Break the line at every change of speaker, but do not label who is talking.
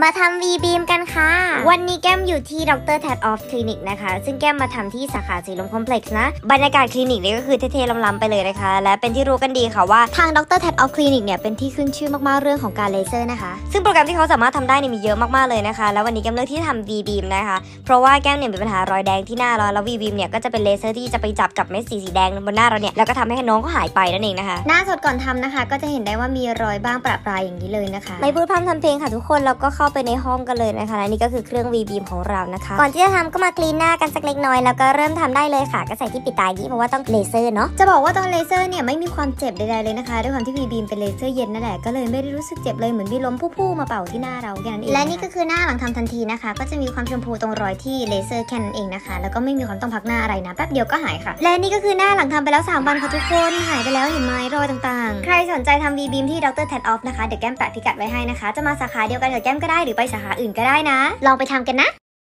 มาทำ V beam กันค่ะ วันนี้แก้มอยู่ที่ดรแทดออฟคลินิกนะคะ ซึ่งแก้มมาทำที่สาขาสีลมคอมเพล็กซ์นะ บรรยากาศคลินิกนี่ก็คือเท่ๆล้ำๆไปเลยนะคะ และเป็นที่รู้กันดีค่ะว่าทางดรแทดออฟคลินิกเนี่ยเป็นที่ขึ้นชื่อมากๆเรื่องของการเลเซอร์นะคะ ซึ่งโปรแกรมที่เขาสามารถทำได้เนี่ยมีเยอะมากๆเลยนะคะ แล้ววันนี้แก้มเลือกที่จะทำ V beam นะคะ เพราะว่าแก้มเนี่ยมีปัญหารอยแดงที่หน้าเราแล้ว V beam เนี่ยก็จะเป็นเลเซอร์ที่จะไปจับกับเม็ดสีสีแดงบนหน้าเราเนี่ยแล้วก็ทำให้น้องเขาหายไปนั่นเองนะคะหน้าสดก่อนทำนะคะ ก็จะเห็นได้ว่ามีรอยบ้างประปรายอย่างนี้เลยนะคะไม่พูดพร่ำทำเพลงค่ะทุกคนแล้วก็เข้าไปในห้องกันเลยนะคะและนี่ก็คือเครื่อง V beam ของเรานะคะก่อนที่จะทำก็มาคลีนหน้ากันสักเล็กน้อยแล้วก็เริ่มทำได้เลยค่ะ ก็ใส่ที่ปิดตาอย่างนี้เพราะว่าต้องเลเซอร์เนาะจะบอกว่าตอนเลเซอร์เนี่ยไม่มีความเจ็บใดๆเลยนะคะด้วยความที่ V beam เป็นเลเซอร์เย็นนั่นแหละก็เลยไม่ได้รู้สึกเจ็บเลยเหมือนมีลมพู่ๆมาเป่าที่หน้าเราแค่นั้นเองและนี่ก็คือหน้าหลังทำทันทีนะคะ ก็จะมีความชมพูตรงรอยที่เลเซอร์แค่นั้นเองนะคะ แล้วก็ไม่มีความต้องพักหน้าอะไรนะแป๊บเดียวก็หายค่ะ และนี่ก็คือหน้าหลังทำไปแล้ว3วันค่ะทุกคนหายไปแล้วเห็นไหมรอยต่างๆ ใครสนใจทำ V beam ที่ดร Ted Off นะคะเดี๋ยวแก้มแปะพิกัดไว้ให้นะคะ จะมาสาขาเดียวกันกับแก้มก็ได้หรือไปสาขาอื่นก็ได้นะ ลองไปทำกันนะ